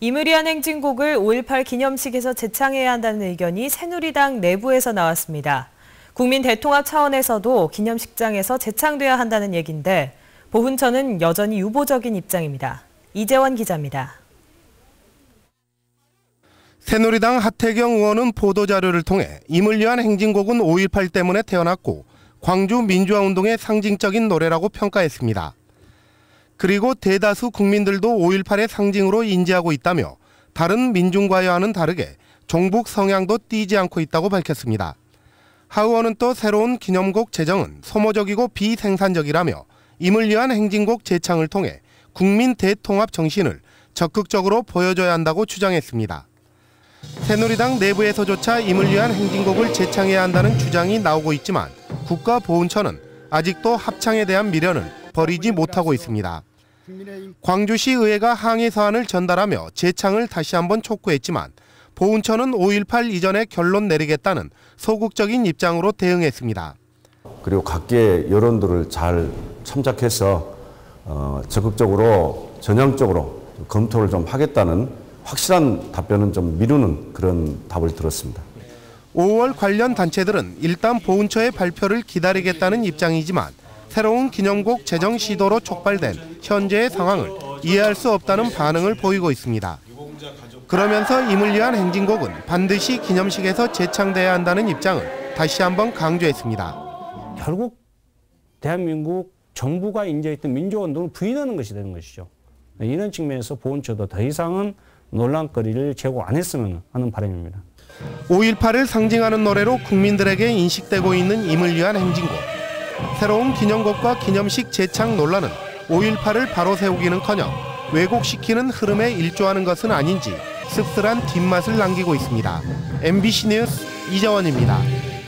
이무리한 행진곡을 5.18 기념식에서 재창해야 한다는 의견이 새누리당 내부에서 나왔습니다. 국민 대통합 차원에서도 기념식장에서 재창돼야 한다는 얘기인데 보훈처는 여전히 유보적인 입장입니다. 이재원 기자입니다. 새누리당 하태경 의원은 보도자료를 통해 위한 행진곡은 5.18 때문에 태어났고 광주 민주화운동의 상징적인 노래라고 평가했습니다. 그리고 대다수 국민들도 5.18의 상징으로 인지하고 있다며 다른 민중과와는 다르게 종북 성향도 띄지 않고 있다고 밝혔습니다. 하 의원은 또 새로운 기념곡 제정은 소모적이고 비생산적이라며 임을 위한 행진곡 재창을 통해 국민 대통합 정신을 적극적으로 보여줘야 한다고 주장했습니다. 새누리당 내부에서조차 임을 위한 행진곡을 재창해야 한다는 주장이 나오고 있지만 국가보훈처는 아직도 합창에 대한 미련을 버리지 못하고 있습니다. 광주시 의회가 항의 사안을 전달하며 재창을 다시 한번 촉구했지만 보훈처는 5.18 이전에 결론 내리겠다는 소극적인 입장으로 대응했습니다. 그리고 각계의 여론들을 잘 참작해서 어, 적극적으로 전향적으로 검토를 좀 하겠다는 확실한 답변은 좀 미루는 그런 답을 들었습니다. 5월 관련 단체들은 일단 보훈처의 발표를 기다리겠다는 입장이지만 새로운 기념곡 제정 시도로 촉발된 현재의 상황을 이해할 수 없다는 반응을 보이고 있습니다. 그러면서 임을 위한 행진곡은 반드시 기념식에서 재창돼야 한다는 입장을 다시 한번 강조했습니다. 결국 대한민국 정부가 인정했던 민주운동을 부인하는 것이 되는 것이죠. 이런 측면에서 보훈처도 더 이상은 논란거리를 제공 안 했으면 하는 바람입니다. 5.18을 상징하는 노래로 국민들에게 인식되고 있는 임을 위한 행진곡. 새로운 기념곡과 기념식 재창 논란은 5.18을 바로 세우기는커녕 왜곡시키는 흐름에 일조하는 것은 아닌지 씁쓸한 뒷맛을 남기고 있습니다. MBC 뉴스 이재원입니다.